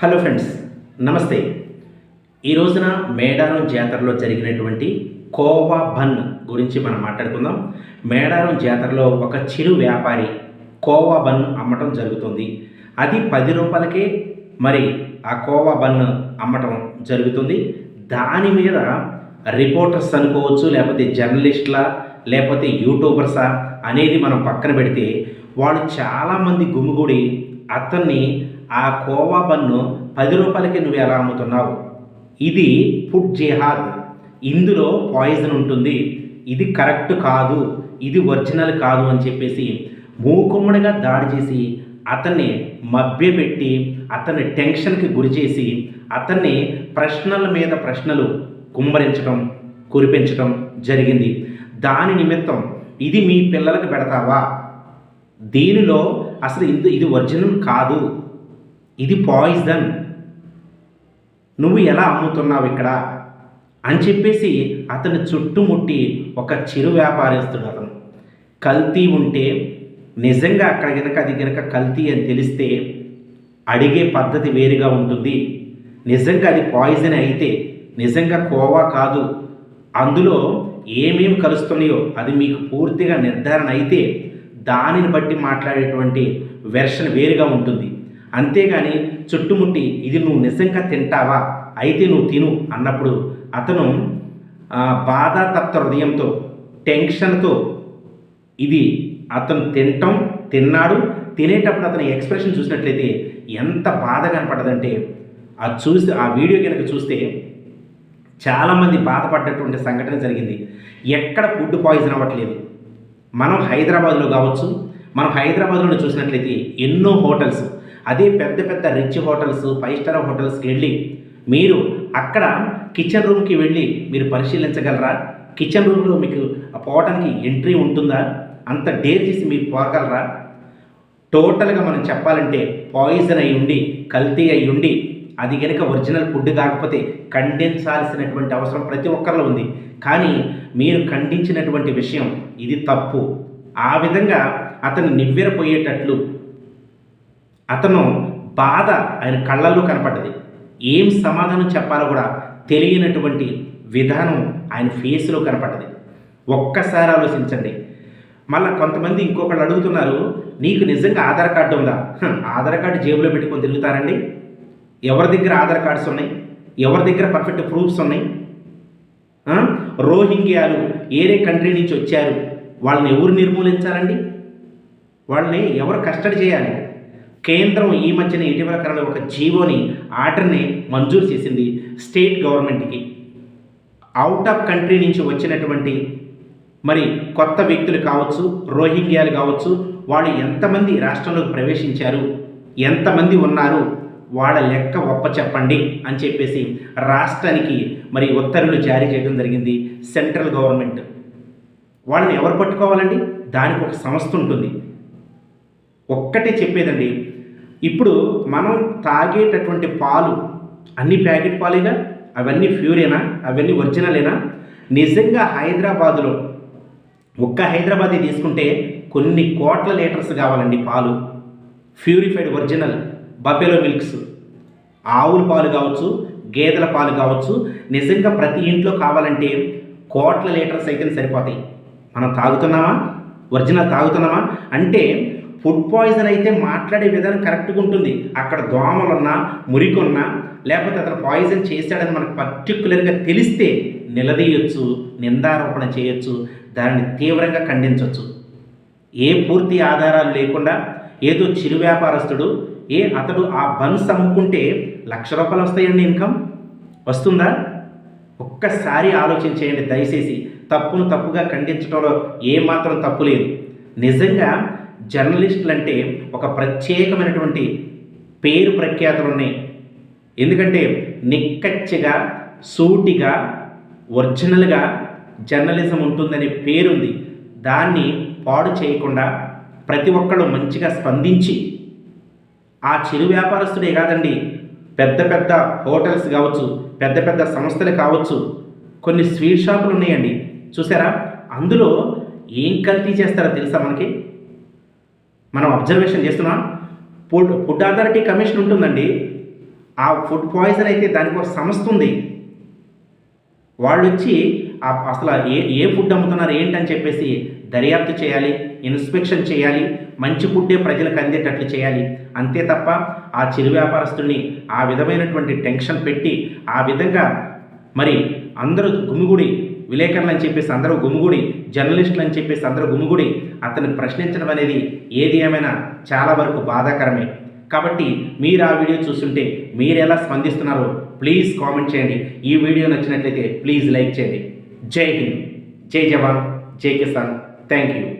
Hello friends నమస్తే. ఈ రోజున మేడారం జాతరలో జరిగినటువంటి కోవా బన్ గురించి మనం మాట్లాడుకుందాం. మేడారం జాతరలో ఒక చిరు వ్యాపారి కోవా బన్ అమ్మటం జరుగుతుంది. అది పది రూపాయలకే మరి ఆ కోవా బన్ అమ్మటం జరుగుతుంది. దాని మీద రిపోర్టర్స్ అనుకోవచ్చు లేకపోతే జర్నలిస్ట్ల లేకపోతే యూట్యూబర్సా అనేది మనం పక్కన పెడితే వాళ్ళు చాలామంది గుమిగూడి అతన్ని ఆ కోవా బన్ను పది రూపాయలకి నువ్వు ఎలా అమ్ముతున్నావు? ఇది ఫుడ్ జిహాద్. ఇందులో పాయిజన్ ఉంటుంది. ఇది కరెక్ట్ కాదు. ఇది ఒరిజినల్ కాదు అని చెప్పేసి మూకుమ్మడిగా దాడి చేసి అతన్ని మభ్యపెట్టి అతన్ని టెన్షన్కి గురి చేసి అతన్ని ప్రశ్నల మీద ప్రశ్నలు కుమ్మరించడం కురిపించడం జరిగింది. దాని నిమిత్తం ఇది మీ పిల్లలకు పెడతావా? దీనిలో అసలు ఇది ఇది ఒరిజినల్ కాదు. ఇది పాయిజన్. నువ్వు ఎలా అమ్ముతున్నావు ఇక్కడ? అని చెప్పేసి అతని చుట్టుముట్టి ఒక చిరు వ్యాపారస్తుడు అతను. కల్తీ ఉంటే నిజంగా అక్కడ కనుక అది కనుక కల్తీ అని తెలిస్తే అడిగే పద్ధతి వేరుగా ఉంటుంది. నిజంగా అది పాయిజన్ అయితే నిజంగా కోవా కాదు. అందులో ఏమేమి కలుస్తున్నాయో అది మీకు పూర్తిగా నిర్ధారణ అయితే దానిని బట్టి మాట్లాడేటువంటి వెర్షన్ వేరుగా ఉంటుంది. అంతేగాని చుట్టుముట్టి ఇది నువ్వు నిజంగా తింటావా? అయితే నువ్వు తిను అన్నప్పుడు అతను బాధాతప్త హృదయంతో టెన్షన్తో ఇది అతను తినటం తిన్నాడు. తినేటప్పుడు అతని ఎక్స్ప్రెషన్ చూసినట్లయితే ఎంత బాధ కనపడదంటే అది చూసి ఆ వీడియో కనుక చూస్తే చాలామంది బాధపడ్డటువంటి సంఘటన జరిగింది. ఎక్కడ ఫుడ్ పాయిజన్ అవ్వట్లేదు. మనం హైదరాబాద్లో కావచ్చు మనం హైదరాబాద్లో చూసినట్లయితే ఎన్నో హోటల్స్ అదే పెద్ద పెద్ద రిచ్ హోటల్స్ ఫైవ్ స్టార్ హోటల్స్కి వెళ్ళి మీరు అక్కడ కిచెన్ రూమ్కి వెళ్ళి మీరు పరిశీలించగలరా? కిచెన్ రూమ్లో మీకు పోవడానికి ఎంట్రీ ఉంటుందా? అంత డేర్ చేసి మీరు పోగలరా? టోటల్గా మనం చెప్పాలంటే పాయిజన్ అయి ఉండి కల్తీ అయి ఉండి అది కనుక ఒరిజినల్ ఫుడ్ కాకపోతే ఖండించాల్సినటువంటి అవసరం ప్రతి ఒక్కరిలో ఉంది. కానీ మీరు ఖండించినటువంటి విషయం ఇది తప్పు. ఆ విధంగా అతను నివ్వెరపోయేటట్లు అతను బాధ ఆయన కళ్ళల్లో కనపడ్డది. ఏం సమాధానం చెప్పాలో కూడా తెలియనటువంటి విధానం ఆయన ఫేస్లో కనపడ్డది. ఒక్కసారి ఆలోచించండి. మళ్ళీ కొంతమంది ఇంకొకళ్ళు అడుగుతున్నారు నీకు నిజంగా ఆధార్ కార్డు ఉందా? ఆధార్ కార్డు జేబులో పెట్టుకొని తిరుగుతారండి. ఎవరి దగ్గర ఆధార్ కార్డ్స్ ఉన్నాయి? ఎవరి దగ్గర పర్ఫెక్ట్ ప్రూఫ్స్ ఉన్నాయి? రోహింగ్యాలు ఏరే కంట్రీ నుంచి వచ్చారు. వాళ్ళని ఎవరు నిర్మూలించాలండి? వాళ్ళని ఎవరు కస్టడీ చేయాలి? కేంద్రం ఈ మధ్యన ఇటీవల కాలంలో ఒక జీవోని ఆర్డర్ని మంజూరు చేసింది స్టేట్ గవర్నమెంట్కి. అవుట్ ఆఫ్ కంట్రీ నుంచి వచ్చినటువంటి మరి కొత్త వ్యక్తులు కావచ్చు రోహింగ్యాలు కావచ్చు వాళ్ళు ఎంతమంది రాష్ట్రంలోకి ప్రవేశించారు ఎంతమంది ఉన్నారు వాళ్ళ లెక్క ఒప్ప చెప్పండి అని చెప్పేసి రాష్ట్రానికి మరి ఉత్తర్వులు జారీ చేయడం జరిగింది సెంట్రల్ గవర్నమెంట్. వాళ్ళని ఎవరు పట్టుకోవాలండి? దానికి ఒక సంస్థ ఉంటుంది. ఒక్కటే చెప్పేదండి ఇప్పుడు మనం తాగేటటువంటి పాలు అన్ని ప్యాకెట్ పాలేగా అవన్నీ ప్యూరేనా? అవన్నీ ఒరిజినలేనా? నిజంగా హైదరాబాదులో ఒక్క హైదరాబాద్ తీసుకుంటే కొన్ని కోట్ల లీటర్స్ కావాలండి పాలు. Purified original buffalo milks. ఆవుల పాలు కావచ్చు గేదెల పాలు కావచ్చు నిజంగా ప్రతి ఇంట్లో కావాలంటే కోట్ల లీటర్స్ అయితే సరిపోతాయి. మనం తాగుతున్నామా? ఒరిజినల్ తాగుతున్నామా? అంటే ఫుడ్ పాయిజన్ అయితే మాట్లాడే విధానం కరెక్ట్గా ఉంటుంది. అక్కడ దోమలున్నా మురికున్నా లేకపోతే అతను పాయిజన్ చేశాడని మనకు పర్టికులర్గా తెలిస్తే నిలదీయొచ్చు నిందారోపణ చేయొచ్చు దానిని తీవ్రంగా ఖండించవచ్చు ఏ పూర్తి ఆధారాలు లేకుండా ఏదో చిరు వ్యాపారస్తుడు ఏ అతడు ఆ బన్స్ అమ్ముకుంటే లక్ష రూపాయలు వస్తాయండి ఇన్కమ్? వస్తుందా? ఒక్కసారి ఆలోచించేయండి దయచేసి. తప్పును తప్పుగా ఖండించడంలో ఏమాత్రం తప్పు లేదు. నిజంగా జర్నలిస్టులు అంటే ఒక ప్రత్యేకమైనటువంటి పేరు ప్రఖ్యాతులు ఉన్నాయి ఎందుకంటే నిక్కచ్చిగా సూటిగా ఒరిజినల్గా జర్నలిజం ఉంటుందనే పేరుంది. దాన్ని పాడు చేయకుండా ప్రతి ఒక్కళ్ళు మంచిగా స్పందించి ఆ చిరు వ్యాపారస్తుడే కాదండి పెద్ద పెద్ద హోటల్స్ కావచ్చు పెద్ద పెద్ద సంస్థలు కావచ్చు కొన్ని స్వీట్ షాపులు ఉన్నాయండి చూసారా? అందులో ఏం కల్తీ చేస్తారో తెలుసా మనకి? మనం అబ్జర్వేషన్ చేస్తున్నాం. ఫుడ్ ఫుడ్ అథారిటీ కమిషన్ ఉంటుందండి. ఆ ఫుడ్ పాయిజన్ అయితే దానికి ఒక సంస్థ ఉంది. వాళ్ళు వచ్చి అసలు ఏ ఏ ఫుడ్ అమ్ముతున్నారు ఏంటని చెప్పేసి దర్యాప్తు చేయాలి ఇన్స్పెక్షన్ చేయాలి మంచి ఫుడ్డే ప్రజలకు అందేటట్లు చేయాలి. అంతే తప్ప ఆ చిరు వ్యాపారస్తుడిని ఆ విధమైనటువంటి టెన్షన్ పెట్టి ఆ విధంగా మరి అందరూ గుమిగుడి విలేకరులు అని చెప్పేసి అందరూ గుమిగుడి జర్నలిస్టులు అని చెప్పేసి అందరూ గుమిగుడి అతన్ని ప్రశ్నించడం అనేది ఏది ఏమైనా చాలా వరకు బాధాకరమే. కాబట్టి మీరు ఆ వీడియో చూస్తుంటే మీరు ఎలా స్పందిస్తున్నారో ప్లీజ్ కామెంట్ చేయండి. ఈ వీడియో నచ్చినట్లయితే ప్లీజ్ లైక్ చేయండి. జై హింద్. జై జవాన్. జై కిసాన్. Thank you.